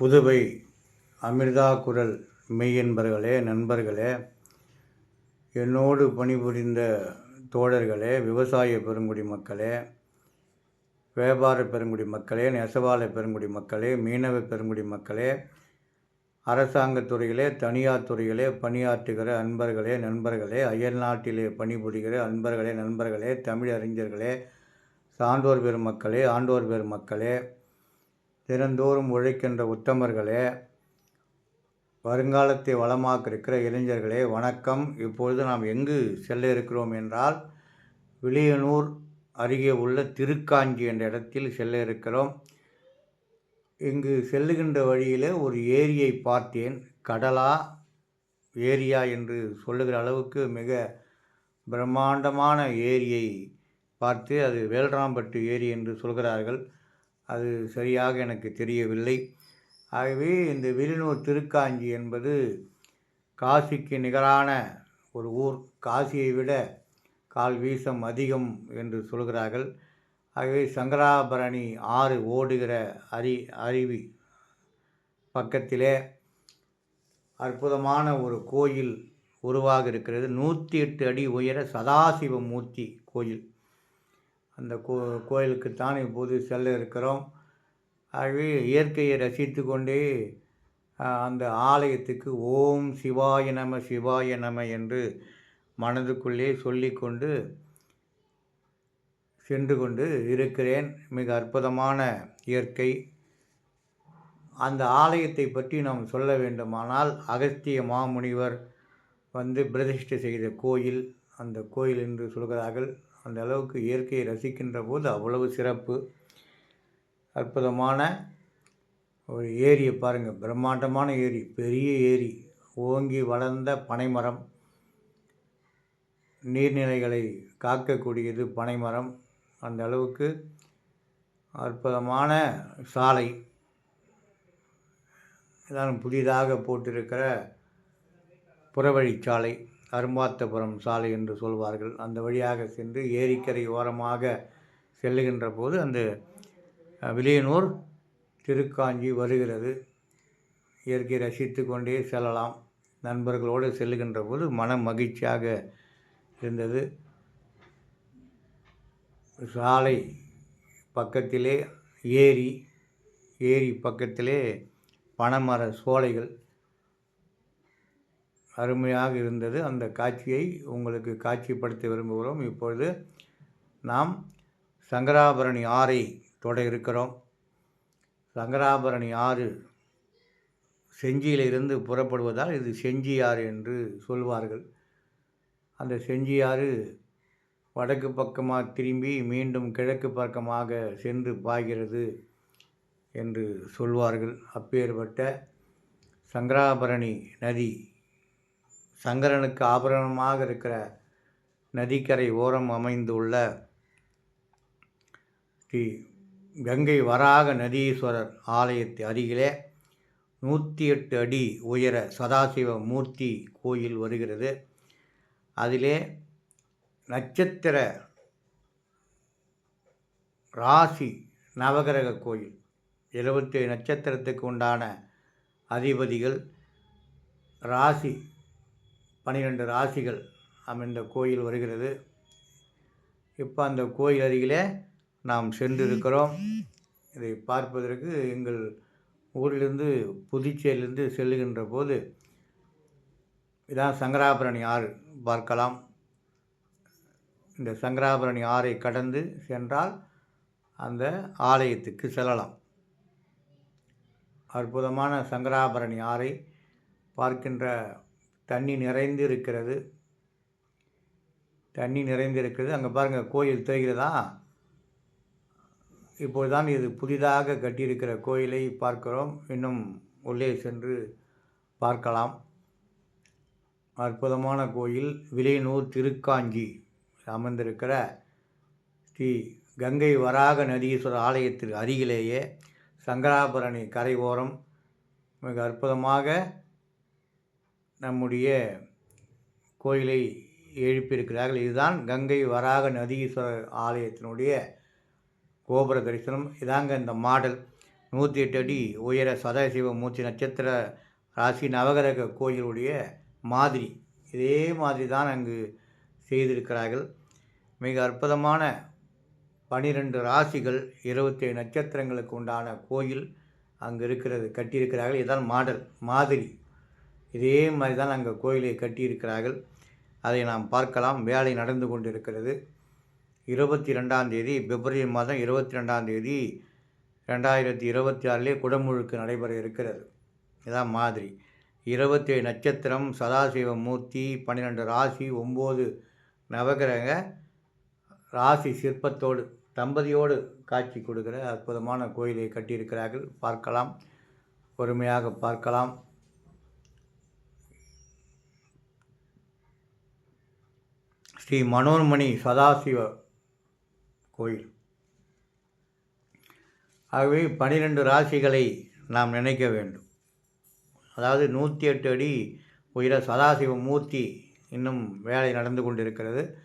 புதுவை அமிர்தா குரல் மெய்யன்பர்களே நண்பர்களே என்னோடு பணிபுரிந்த தோழர்களே விவசாய பெருங்குடி மக்களே வியாபார பெருங்குடி மக்களே நெசவாள பெருங்குடி மக்களே மீனவ பெருங்குடி மக்களே அரசாங்கத் துறையிலே தனியார் துறையிலே பணியாற்றுகிற அன்பர்களே நண்பர்களே அயல்நாட்டிலே பணிபுரிகிற அன்பர்களே நண்பர்களே தமிழறிஞர்களே சான்றோர் பெருமக்களே ஆண்டோர் பெருமக்களே தினந்தோறும் உழைக்கின்ற உத்தமர்களே வருங்காலத்தை வளமாக்க இருக்கிற இளைஞர்களே வணக்கம். இப்பொழுது நாம் எங்கு செல்ல இருக்கிறோம் என்றால் விளியனூர் அருகே உள்ள திருக்காஞ்சி என்ற இடத்தில் செல்ல இருக்கிறோம். இங்கு செல்லுகின்ற வழியிலே ஒரு ஏரியை பார்த்தேன். கடலா ஏரியா என்று சொல்லுகிற அளவுக்கு மிக பிரம்மாண்டமான ஏரியை பார்த்து அது வேல்ராம்பட்டு ஏரி என்று சொல்கிறார்கள். அது சரியாக எனக்கு தெரியவில்லை. ஆகவே இந்த விருநூர் திருக்காஞ்சி என்பது காசிக்கு நிகரான ஒரு ஊர். காசியை விட கால் வீசம் அதிகம் என்று சொல்கிறார்கள். ஆகவே சங்கராபரணி ஆறு ஓடுகிற அரி அருவி பக்கத்திலே அற்புதமான ஒரு கோயில் உருவாக இருக்கிறது நூற்றி எட்டு அடி உயர சதாசிவ மூர்த்தி கோயில். அந்த கோ கோயிலுக்குத்தான் இப்போது செல்ல இருக்கிறோம். ஆகவே இயற்கையை ரசித்து கொண்டே அந்த ஆலயத்துக்கு ஓம் சிவாய நம சிவாய நம என்று மனதுக்குள்ளே சொல்லிக்கொண்டு சென்று கொண்டு இருக்கிறேன். மிக அற்புதமான இயற்கை. அந்த ஆலயத்தை பற்றி நாம் சொல்ல வேண்டுமானால் அகஸ்திய மாமுனிவர் வந்து பிரதிஷ்டை செய்த கோயில் அந்த கோயில் என்று சொல்கிறார்கள். அந்த அளவுக்கு இயற்கையை ரசிக்கின்ற போது அவ்வளவு சிறப்பு அற்புதமான ஒரு ஏரியை பாருங்கள் பிரம்மாண்டமான ஏரி பெரிய ஏரி ஓங்கி வளர்ந்த பனைமரம் நீர்நிலைகளை காக்கக்கூடியது பனைமரம். அந்த அளவுக்கு அற்புதமான சாலை. இதான் புதிதாக போட்டிருக்கிற புறவழிச்சாலை. அரும்பாத்தபுரம் சாலை என்று சொல்வார்கள். அந்த வழியாக சென்று ஏரிக்கரை ஓரமாக செல்லுகின்ற போது அந்த விலையனூர் திருக்காஞ்சி வருகிறது. இயற்கை ரசித்து கொண்டே செல்லலாம். நண்பர்களோடு செல்லுகின்ற போது மன மகிழ்ச்சியாக இருந்தது. சாலை பக்கத்திலே ஏரி ஏரி பக்கத்திலே பனைமர சோலைகள் அருமையாக இருந்தது. அந்த காட்சியை உங்களுக்கு காட்சிப்படுத்த விரும்புகிறோம். இப்பொழுது நாம் சங்கராபரணி ஆறை தொட இருக்கிறோம். சங்கராபரணி ஆறு செஞ்சியிலிருந்து புறப்படுவதால் இது செஞ்சி ஆறு என்று சொல்வார்கள். அந்த செஞ்சி ஆறு வடக்கு பக்கமாக திரும்பி மீண்டும் கிழக்கு பக்கமாக சென்று பாய்கிறது என்று சொல்வார்கள். அப்பேற்பட்ட சங்கராபரணி நதி சங்கரனுக்கு ஆபரணமாக இருக்கிற நதிக்கரை ஓரம் அமைந்துள்ள ஸ்ரீ கங்கை வராக நதீஸ்வரர் ஆலயத்து அருகிலே நூற்றி எட்டு அடி உயர சதாசிவ மூர்த்தி கோயில் வருகிறது. அதிலே நட்சத்திர ராசி நவகிரக கோயில். எழுபத்தி நட்சத்திரத்துக்கு உண்டான அதிபதிகள் ராசி பன்னிரெண்டு ராசிகள் அமைந்த கோயில் வருகிறது. இப்போ அந்த கோயில் அருகிலே நாம் சென்றிருக்கிறோம். இதை பார்ப்பதற்கு எங்கள் ஊரிலிருந்து புதுச்சேரியிலிருந்து செல்லுகின்ற போது இதான் சங்கராபரணி ஆறு பார்க்கலாம். இந்த சங்கராபரணி ஆறை கடந்து சென்றால் அந்த ஆலயத்துக்கு செல்லலாம். அற்புதமான சங்கராபரணி ஆறை பார்க்கின்ற தண்ணி நிறைந்து இருக்கிறது தண்ணி நிறைந்து இருக்கிறது அங்கே பாருங்கள் கோயில் தெரிகிறதா இப்போதுதான் இது புதிதாக கட்டியிருக்கிற கோயிலை பார்க்கிறோம். இன்னும் உள்ளே சென்று பார்க்கலாம். அற்புதமான கோயில் விலையனூர் திருக்காஞ்சி அமர்ந்திருக்கிற ஸ்ரீ கங்கை வராக நதீஸ்வரர் ஆலயத்திற்கு அருகிலேயே சங்கராபரணி கரை ஓரம் மிக அற்புதமாக நம்முடைய கோயிலை எழுப்பியிருக்கிறார்கள். இதுதான் கங்கை வராக நதீஸ்வரர் ஆலயத்தினுடைய கோபுர தரிசனம். இதாங்க இந்த மாடல். நூற்றி எட்டு அடி உயர சதாசிவ மூர்த்தி நட்சத்திர ராசி நவகிரக கோயிலுடைய மாதிரி. இதே மாதிரி தான் அங்கு செய்திருக்கிறார்கள். மிக அற்புதமான பனிரெண்டு ராசிகள் இருபத்தேழு நட்சத்திரங்களுக்கு உண்டான கோயில் அங்கு இருக்கிறது கட்டியிருக்கிறார்கள். இதுதான் மாடல் மாதிரி. இதே மாதிரி தான் அங்கே கோயிலை கட்டியிருக்கிறார்கள். அதை நாம் பார்க்கலாம். வேலை நடந்து கொண்டிருக்கிறது. இருபத்தி ரெண்டாம் தேதி பிப்ரவரி மாதம் இருபத்தி ரெண்டாம் தேதி ரெண்டாயிரத்தி இருபத்தி ஆறிலே குடமுழுக்கு நடைபெற இருக்கிறது. இதான் மாதிரி. இருபத்தேழு நட்சத்திரம் சதாசிவ மூர்த்தி பன்னிரெண்டு ராசி ஒம்பது நவகிரக ராசி சிற்பத்தோடு தம்பதியோடு காட்சி கொடுக்கிற அற்புதமான கோயிலை கட்டியிருக்கிறார்கள். பார்க்கலாம். பொறுமையாக பார்க்கலாம். ஸ்ரீ மனோன்மணி சதாசிவ கோயில். ஆகவே பனிரெண்டு ராசிகளை நாம் நினைக்க வேண்டும். அதாவது நூற்றி எட்டு அடி உயர சதாசிவ மூர்த்தி இன்னும் வேலை நடந்து கொண்டிருக்கிறது.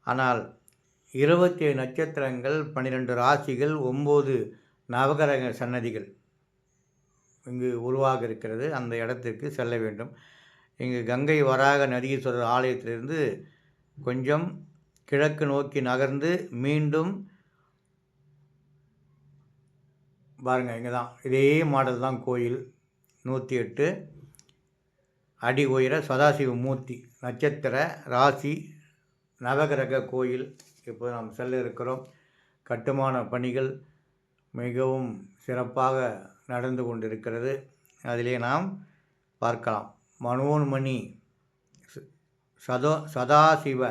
ஆனால் இருபத்தி ஏழு நட்சத்திரங்கள் பன்னிரெண்டு ராசிகள் ஒம்பது நவகரக சன்னதிகள் இங்கு உருவாக இருக்கிறது. அந்த இடத்திற்கு செல்ல வேண்டும். இங்கு கங்கை வராக நதீஸ்வரர் ஆலயத்திலிருந்து கொஞ்சம் கிழக்கு நோக்கி நகர்ந்து மீண்டும் பாருங்கள் இங்கே தான் இதே மாடல் தான் கோயில் நூற்றி எட்டு அடி உயர சதாசிவ மூர்த்தி நட்சத்திர ராசி நவகிரக கோயில். இப்போ நாம் செல்ல இருக்கிறோம். கட்டுமான பணிகள் மிகவும் சிறப்பாக நடந்து கொண்டிருக்கிறது. அதிலே நாம் பார்க்கலாம். மனோன்மணி சதோ சதாசிவ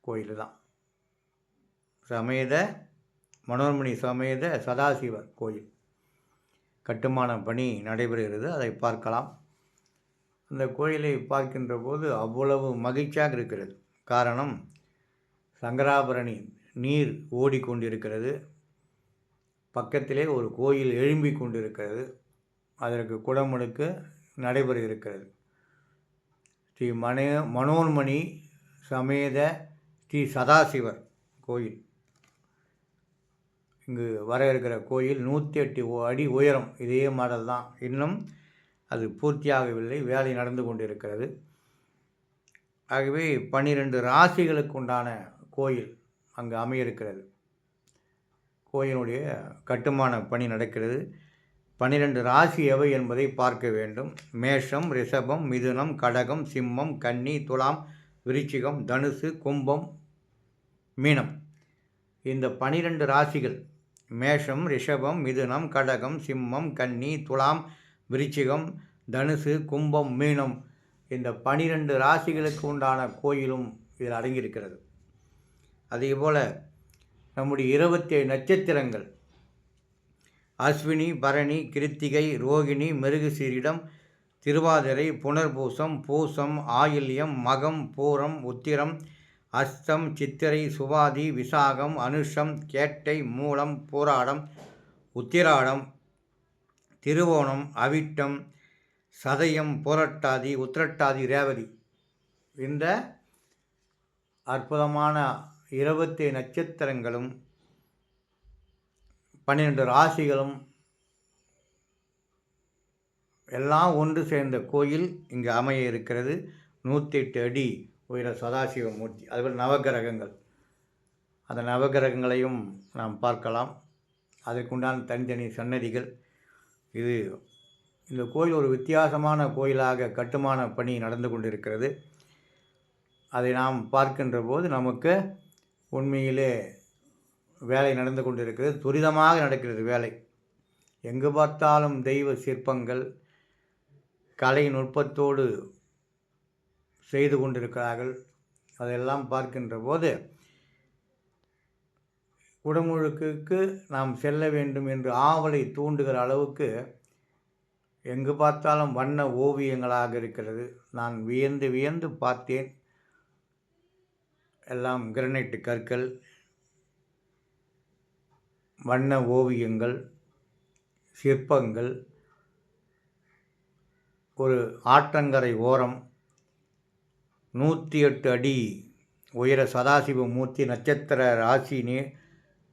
கோயில் தான் சமேத மனோன்மணி சமேத சதாசிவ கோயில். கட்டுமான பணி நடைபெறுகிறது. அதை பார்க்கலாம். அந்த கோயிலை பார்க்கின்ற போது அவ்வளவு மகிழ்ச்சியாக இருக்கிறது. காரணம் சங்கராபரணி நீர் ஓடிக்கொண்டிருக்கிறது பக்கத்திலே ஒரு கோயில் எழும்பிக் கொண்டிருக்கிறது. அதற்கு குடமுழுக்கு நடைபெற இருக்கிறது. ஸ்ரீ மனோ மனோன்மணி சமேத ஸ்ரீ சதாசிவர் கோயில். இங்கு வர இருக்கிற கோயில் நூற்றி எட்டு அடி உயரம் இதே மாடல் தான். இன்னும் அது பூர்த்தியாகவில்லை. வேலை நடந்து கொண்டிருக்கிறது. ஆகவே பன்னிரெண்டு ராசிகளுக்கு உண்டான கோயில் அங்கு அமையிருக்கிறது. கோயிலுடைய கட்டுமான பணி நடக்கிறது. பன்னிரெண்டு ராசி எவை என்பதை பார்க்க வேண்டும். மேஷம் ரிஷபம் மிதுனம் கடகம் சிம்மம் கன்னி துலாம் விருச்சிகம் தனுசு கும்பம் மீனம். இந்த பனிரெண்டு ராசிகள் மேஷம் ரிஷபம் மிதுனம் கடகம் சிம்மம் கன்னி துலாம் விருச்சிகம் தனுசு கும்பம் மீனம். இந்த பனிரெண்டு ராசிகளுக்கு உண்டான கோயிலும் இதில் அடங்கியிருக்கிறது. அதேபோல் நம்முடைய இருபத்தேழு நட்சத்திரங்கள் அஸ்வினி பரணி கிருத்திகை ரோகிணி மெருகுசீரிடம் திருவாதிரை புனர்பூசம் பூசம் ஆயில்யம் மகம் பூரம் உத்திரம் அஸ்தம் சித்திரை சுவாதி விசாகம் அனுஷம் கேட்டை மூலம் பூராடம் உத்திராடம் திருவோணம் அவிட்டம் சதயம் புரட்டாதி உத்திரட்டாதி ரேவதி. இந்த அற்புதமான இருபத்தி நட்சத்திரங்களும் பன்னிரெண்டு ராசிகளும் எல்லாம் ஒன்று சேர்ந்த கோயில் இங்கே அமைய இருக்கிறது. நூற்றி எட்டு அடி உயர சதாசிவ மூர்த்தி அதுபோல் நவகிரகங்கள். அந்த நவகிரகங்களையும் நாம் பார்க்கலாம். அதற்குண்டான தனித்தனி சன்னதிகள். இது இந்த கோயில் ஒரு வித்தியாசமான கோயிலாக கட்டுமான பணி நடந்து கொண்டிருக்கிறது. அதை நாம் பார்க்கின்ற போது நமக்கு உண்மையிலே வேலை நடந்து கொண்டிருக்கிறது. துரிதமாக நடக்கிறது வேலை. எங்கு பார்த்தாலும் தெய்வ சிற்பங்கள் கலை நுட்பத்தோடு செய்து கொண்டிருக்கிறார்கள். அதையெல்லாம் பார்க்கின்ற போது குடமுழுக்குக்கு நாம் செல்ல வேண்டும் என்று ஆவலை தூண்டுகிற அளவுக்கு எங்கு பார்த்தாலும் வண்ண ஓவியங்களாக இருக்கிறது. நான் வியந்து வியந்து பார்த்தேன். எல்லாம் கிரனைட்டு கற்கள் வண்ண ஓவியங்கள் சிற்பங்கள் ஒரு ஆற்றங்கரை ஓரம் நூற்றி எட்டு அடி உயர சதாசிவ மூர்த்தி நட்சத்திர ராசினே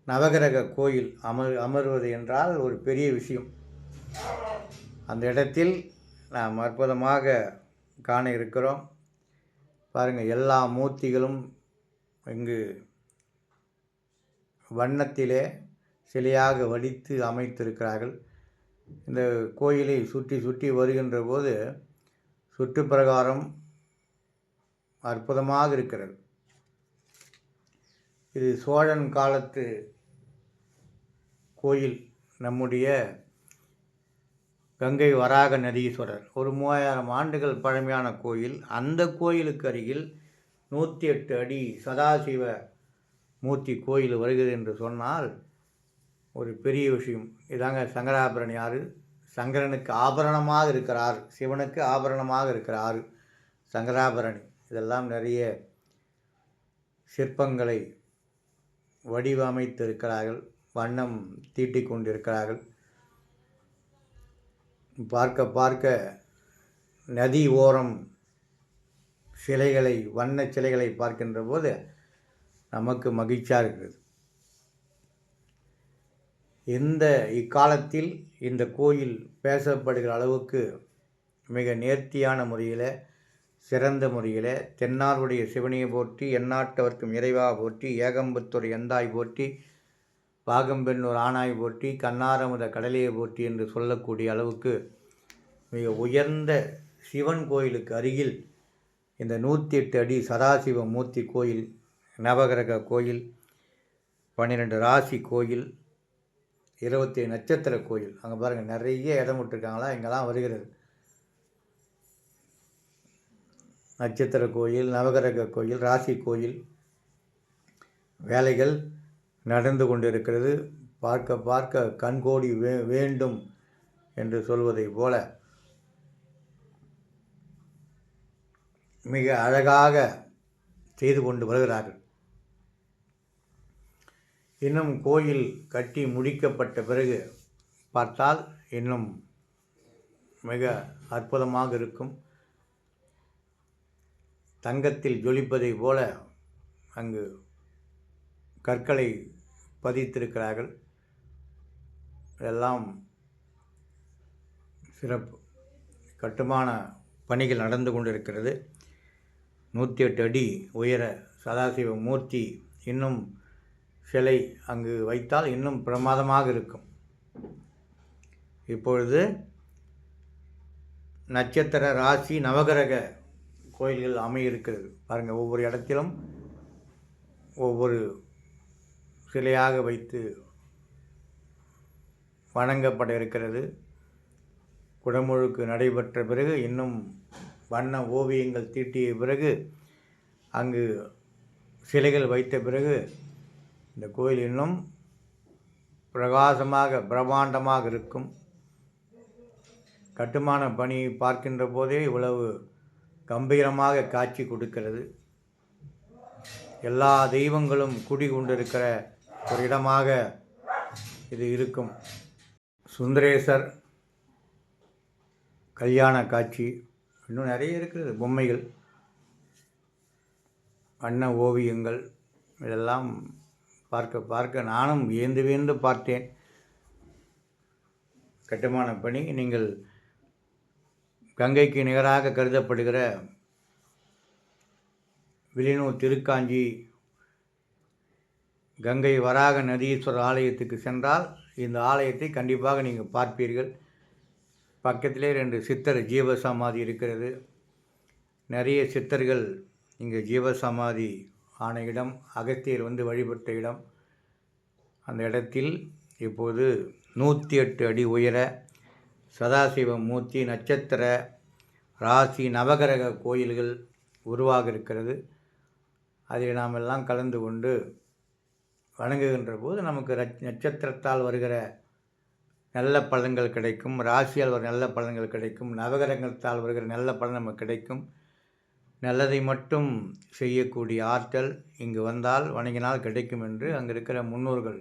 நவகிரக கோயில் அமர் அமர்வது என்றால் ஒரு பெரிய விஷயம். அந்த இடத்தில் நாம் அற்புதமாக காண இருக்கிறோம். பாருங்கள் எல்லா மூர்த்திகளும் இங்கு வண்ணத்திலே சிலையாக வடித்து அமைத்திருக்கிறார்கள். இந்த கோயிலை சுற்றி சுற்றி வருகின்ற போது சுற்றுப்பிரகாரம் அற்புதமாக இருக்கிறது. இது சோழன் காலத்து கோயில். நம்முடைய கங்கை வராக நதீஸ்வரர். ஒரு மூவாயிரம் ஆண்டுகள் பழமையான கோயில். அந்த கோயிலுக்கு அருகில் நூற்றி எட்டு அடி சதாசிவ மூர்த்தி கோயில் வருகிறது என்று சொன்னால் ஒரு பெரிய விஷயம். இதாங்க சங்கராபரணி ஆறு. சங்கரனுக்கு ஆபரணமாக இருக்கிறார். சிவனுக்கு ஆபரணமாக இருக்கிறார் சங்கராபரணி. இதெல்லாம் நிறைய சிற்பங்களை வடிவமைத்திருக்கிறார்கள். வண்ணம் தீட்டி கொண்டிருக்கிறார்கள். பார்க்க பார்க்க நதி ஓரம் சிலைகளை வண்ண சிலைகளை பார்க்கின்ற போது நமக்கு மகிழ்ச்சியாக இருக்கிறது இந்த இக்காலத்தில் இந்த கோயில் பேசப்படுகிற அளவுக்கு மிக நேர்த்தியான முறையில் சிறந்த முறையில் தென்னாருடைய சிவனியை போற்றி எந்நாட்டவர்க்கும் இறைவாக போற்றி ஏகம்பத்தூர் எந்தாய் போற்றி பாகம்பெண்ணூர் ஆனாய் போற்றி கண்ணாரமுத கடலையை போற்றி என்று சொல்லக்கூடிய அளவுக்கு மிக உயர்ந்த சிவன் கோயிலுக்கு அருகில் இந்த நூற்றி எட்டு அடி சதாசிவ மூர்த்தி கோயில் நவகிரக கோயில் பன்னிரெண்டு ராசி கோயில் இருபத்தி நட்சத்திர கோயில். அங்கே பாருங்கள் நிறைய இடம் விட்டுருக்காங்களா இங்கெல்லாம் வருகிறது. நட்சத்திர கோயில் நவகிரக கோயில் ராசி கோயில். வேலைகள் நடந்து கொண்டிருக்கிறது. பார்க்க பார்க்க கண்கோடி வே வேண்டும் என்று சொல்வதை போல மிக அழகாக செய்து கொண்டு வருகிறார்கள். இன்னும் கோயில் கட்டி முடிக்கப்பட்ட பிறகு பார்த்தால் இன்னும் மிக அற்புதமாக இருக்கும். தங்கத்தில் ஜொலிப்பதை போல அங்கு கற்களை பதித்திருக்கிறார்கள். இதெல்லாம் சிறப்பு. கட்டுமான பணிகள் நடந்து கொண்டிருக்கிறது. நூற்றி எட்டு அடி உயர சதாசிவ மூர்த்தி இன்னும் சிலை அங்கு வைத்தால் இன்னும் பிரமாதமாக இருக்கும். இப்பொழுது நட்சத்திர ராசி நவகிரக கோயில்கள் அமையிருக்கிறது. பாருங்கள் ஒவ்வொரு இடத்திலும் ஒவ்வொரு சிலையாக வைத்து வணங்கப்பட இருக்கிறது. குடமுழுக்கு நடைபெற்ற பிறகு இன்னும் வண்ண ஓவியங்கள் தீட்டிய பிறகு அங்கு சிலைகள் வைத்த பிறகு இந்த கோயில் இன்னும் பிரகாசமாக பிரம்மாண்டமாக இருக்கும். கட்டுமான பணி பார்க்கின்ற போதே இவ்வளவு கம்பீரமாக காட்சி கொடுக்கிறது. எல்லா தெய்வங்களும் குடி கொண்டிருக்கிற ஒரு இடமாக இது இருக்கும். சுந்தரேசர் கல்யாண காட்சி இன்னும் நிறைய இருக்கிறது. பொம்மைகள் வண்ண ஓவியங்கள் இதெல்லாம் பார்க்க பார்க்க நானும் வியந்து வியந்து பார்த்தேன். கட்டுமான பணி நீங்கள் கங்கைக்கு நிகராக கருதப்படுகிற வில்லியனூர் திருக்காஞ்சி கங்கை வராக நதீஸ்வரர் ஆலயத்துக்கு சென்றால் இந்த ஆலயத்தை கண்டிப்பாக நீங்கள் பார்ப்பீர்கள். பக்கத்திலே ரெண்டு சித்தர் ஜீவசமாதி இருக்கிறது. நிறைய சித்தர்கள் இங்கே ஜீவசமாதி ஆன இடம் அகத்தியர் வந்து வழிபட்ட இடம். அந்த இடத்தில் இப்போது நூற்றி எட்டு அடி உயர சதாசிவ மூர்த்தி நட்சத்திர ராசி நவகிரக கோயில்கள் உருவாக இருக்கிறது அதில் நாம் எல்லாம் கலந்து கொண்டு வணங்குகின்ற போது நமக்கு நட்சத்திரத்தால் வருகிற நல்ல பலன்கள் கிடைக்கும். ராசியால் வர நல்ல பலன்கள் கிடைக்கும். நவகிரகத்தால் வருகிற நல்ல பலன் நமக்கு கிடைக்கும். நல்லதை மட்டும் செய்யக்கூடிய ஆற்றல் இங்கு வந்தால் வணங்கினால் கிடைக்கும் என்று அங்கே இருக்கிற முன்னோர்கள்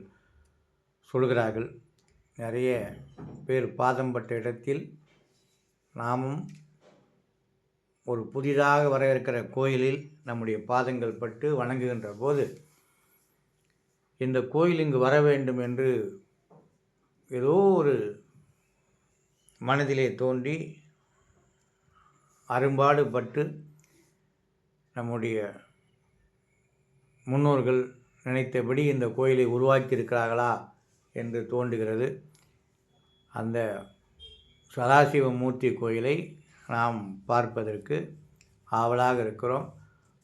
சொல்கிறார்கள். நிறைய பேர் பாதம் பட்ட இடத்தில் நாமும் ஒரு புதிதாக வர இருக்கிற கோயிலில் நம்முடைய பாதங்கள் பட்டு வணங்குகின்ற போது இந்த கோயில் இங்கு வர வேண்டும் என்று ஏதோ ஒரு மனதிலே தோன்றி அரும்பாடுபட்டு நம்முடைய முன்னோர்கள் நினைத்தபடி இந்த கோயிலை உருவாக்கியிருக்கிறார்களா என்று தோன்றுகிறது. அந்த சதாசிவமூர்த்தி கோயிலை நாம் பார்ப்பதற்கு ஆவலாக இருக்கிறோம்.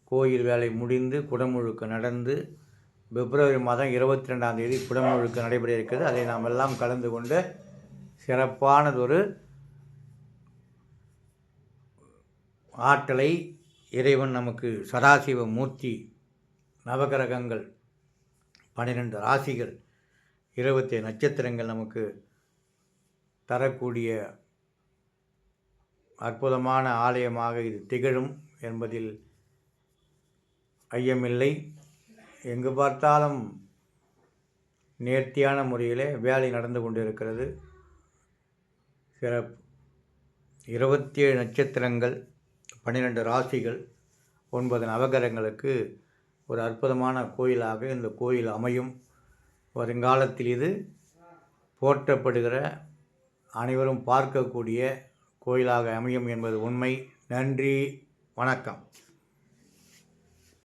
கோயில் வேலை முடிந்து குடமுழுக்கு நடந்து பிப்ரவரி மாதம் இருபத்தி ரெண்டாம் தேதி குடமுழுக்கு நடைபெற இருக்கிறது. அதை நாம் எல்லாம் கலந்து கொண்டு சிறப்பானதொரு ஆற்றலை இறைவன் நமக்கு சதாசிவ மூர்த்தி நவகிரகங்கள் பன்னிரெண்டு ராசிகள் இருபத்தி நட்சத்திரங்கள் நமக்கு தரக்கூடிய அற்புதமான ஆலயமாக இது திகழும் என்பதில் ஐயமில்லை. எங்கு பார்த்தாலும் நேர்த்தியான முறையிலே வேலை நடந்து கொண்டிருக்கிறது. சிறப்பு. இருபத்தி ஏழு நட்சத்திரங்கள் பன்னிரெண்டு ராசிகள் ஒன்பது நவகரங்களுக்கு ஒரு அற்புதமான கோயிலாக இந்த கோயில் அமையும். வருங்காலத்தில் இது போற்றப்படுகிற அனைவரும் பார்க்கக்கூடிய கோயிலாக அமையும் என்பது உண்மை. நன்றி வணக்கம்.